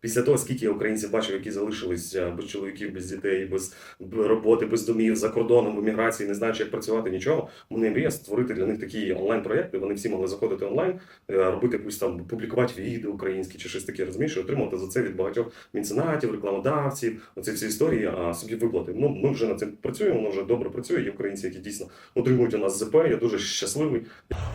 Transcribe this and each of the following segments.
після того, скільки я українців бачив, які залишились е, без чоловіків, без дітей, без роботи, без домів, за кордоном, в еміграції, не знаючи, як працювати, нічого. Мене мрія створити для них такі онлайн-проєкти. Вони всі могли заходити онлайн, е, робити якусь там, публікувати відео українські чи щось таке, розумієш, і отримувати за це від багатьох меценатів, рекламодавців, оці всі історії, а собі виплати. Ну, ми вже над цим працюємо, воно вже добре працює. Є українці, які дійсно отримують у нас ЗП. Я дуже щасливий.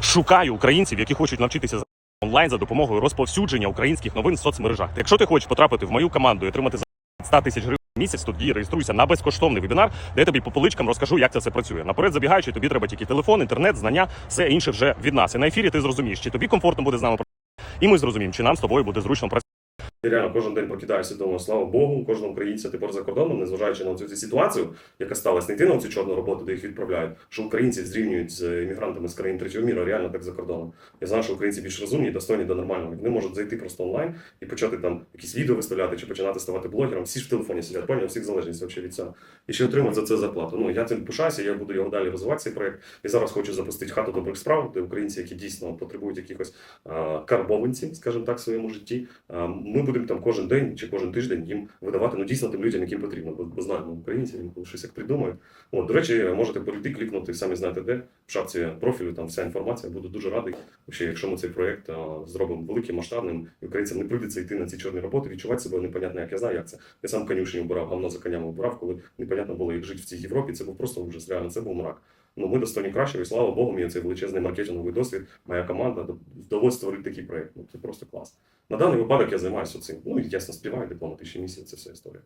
Шукаю українців, які хочуть навчитися онлайн за допомогою розповсюдження українських новин в соцмережах. Якщо ти хочеш потрапити в мою команду і отримати за 100 тисяч гривень в місяць, тоді реєструйся на безкоштовний вебінар, де я тобі по поличкам розкажу, як це все працює. Наперед забігаючи, тобі треба тільки телефон, інтернет, знання, все інше вже від нас. І на ефірі ти зрозумієш, чи тобі комфортно буде з нами працювати, і ми зрозуміємо, чи нам з тобою буде зручно працювати. Я реально кожен день прокидаюся вдома, слава Богу, кожного українця тепер за кордоном, незважаючи на цю ситуацію, яка сталася, не йти на цю чорну роботу, де їх відправляють, що українців зрівнюють з іммігрантами з країн третього міру, реально так за кордоном. Я знаю, що українці більш розумні, достойні до нормального. Вони можуть зайти просто онлайн і почати там якісь відео виставляти чи починати ставати блогером. Всі ж в телефоні сидять, у всіх залежність вообще від цього. І ще отримати за це зарплату. Ну я цим пишаюся, я буду його далі розвивати цей проект. І зараз хочу запустити хату добрих справ, де українці, які дійсно потребують якихось карбованців, скажімо так, в своєму житті. Ми будемо там кожен день чи кожен тиждень їм видавати ну дійсно тим людям, яким потрібно. Бо, знаємо українців, інколи щось як придумають. От, до речі, можете перейти, клікнути, самі знаєте де в шапці профілю. Там вся інформація. Буду дуже радий. Ще якщо ми цей проект а, зробимо великим, масштабним, і українцям не прийдеться йти на ці чорні роботи, відчувати себе непонятно, як я знаю, як це. Я сам конюшні обирав, гавно за конями обирав, коли непонятно було, як жити в цій Європі. Це був просто ужас. Реально, це був мрак. Ну, ми достойні кращого, і слава Богу, мені цей величезний маркетинговий досвід. Моя команда вдалося створити такий проект. Ну це просто клас. На даний випадок я займаюся цим. Ну і ясно співаю дипломатичні місії, це вся історія.